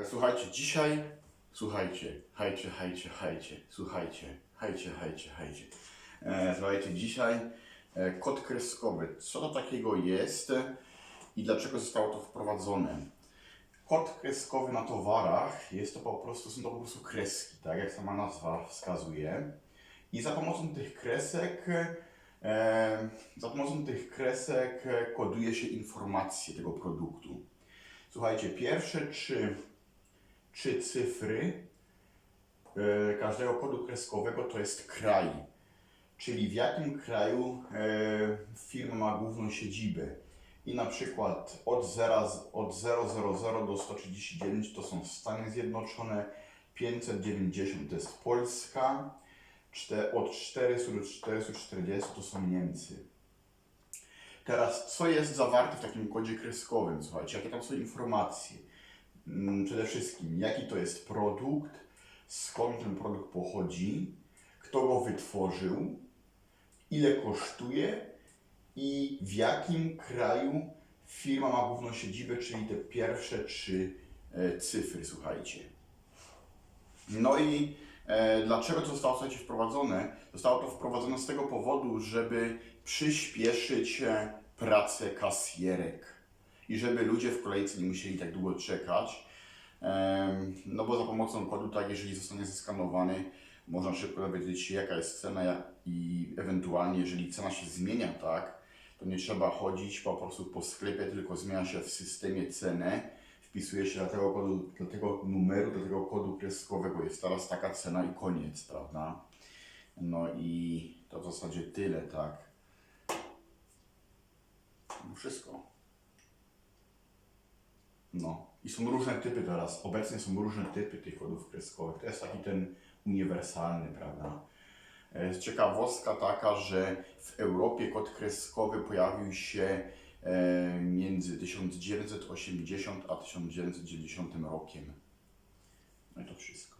E, Słuchajcie, dzisiaj, słuchajcie, hajcie, hajcie, hajcie, słuchajcie, hajcie, hajcie, hajcie. E, słuchajcie, dzisiaj e, kod kreskowy. Co to takiego jest i dlaczego zostało to wprowadzone? Kod kreskowy na towarach jest to po prostu, są to po prostu kreski, tak jak sama nazwa wskazuje. I za pomocą tych kresek, e, za pomocą tych kresek koduje się informacje tego produktu. Słuchajcie, pierwsze trzy, trzy cyfry e, każdego kodu kreskowego to jest kraj. Czyli w jakim kraju e, firma ma główną siedzibę. I na przykład od 0, z- od 000 do 139 to są Stany Zjednoczone, 590 to jest Polska, od 400 do 440 to są Niemcy. Teraz, co jest zawarte w takim kodzie kreskowym? Słuchajcie, jakie tam są informacje? Mm, Przede wszystkim, jaki to jest produkt, skąd ten produkt pochodzi, kto go wytworzył, ile kosztuje i w jakim kraju firma ma główną siedzibę, czyli te pierwsze trzy e, cyfry, słuchajcie. No i e, dlaczego to zostało słuchajcie, wprowadzone? Zostało to wprowadzone z tego powodu, żeby przyspieszyć e, pracę kasjerek i żeby ludzie w kolejce nie musieli tak długo czekać. No bo za pomocą kodu, tak, jeżeli zostanie zeskanowany, można szybko dowiedzieć się, jaka jest cena i ewentualnie, jeżeli cena się zmienia, tak, to nie trzeba chodzić po prostu po sklepie, tylko zmienia się w systemie cenę, wpisuje się do tego kodu, do tego numeru, do tego kodu kreskowego, jest teraz taka cena i koniec, prawda? No i to w zasadzie tyle, tak. No wszystko. No. I są różne typy teraz. Obecnie są różne typy tych kodów kreskowych. To jest taki ten uniwersalny, prawda? E, Ciekawostka taka, że w Europie kod kreskowy pojawił się e, między 1980 a 1990 rokiem. No i to wszystko.